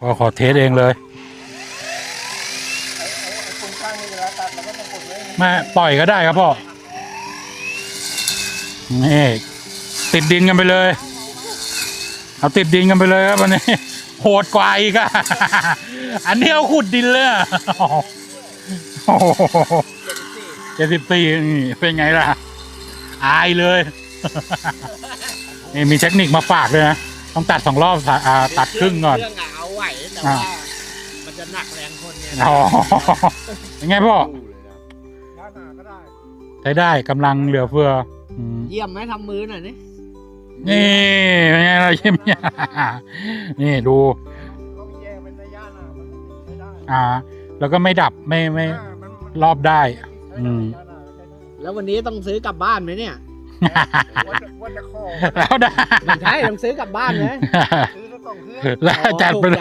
พอขอเทสเองเลยไม่ปล่อยก็ได้ครับพ่อ นี่ ติดดินกันไปเลย เอาติดดินกันไปเลยครับวันนี้โหดกว่าอีกอะอันนี้เอาขุดดินเลยโอ้โหเจ็ดสิบสี่นี่เป็นไงล่ะ อายเลยนี่มีเทคนิคมาฝากเลยนะ ต้องตัดสองรอบอตัดครึ่งก่อน เครื่องอะเอาไหวแต่อ่าว่า มันจะหนักแรงคนเนี่ยอ๋อเป็นไงพ่อด้านหน้าก็ได้ใช้ได้กำลังเหลือเฟืออืมเยี่ยมไหมทำมือหน่อยนี่นี่เป็นไงล่ะยิ้มเนี่ยนี่ดูก็มีแยกเป็นระยะหน้ามันใช้ได้อ่า แล้วก็ไม่ดับไม่ไม่ อ่ามันมันรอบได้ ใช้อืมได้ระยะหน้าใช้ได้แล้ววันนี้ต้องซื้อกลับบ้านไหมเนี่ย วันจะวันจะข้อแล้วได้ไม่ใช่ต้องซื้อกลับบ้านไหมซื้อสักสองเครื่องแล้วจัดไปเลย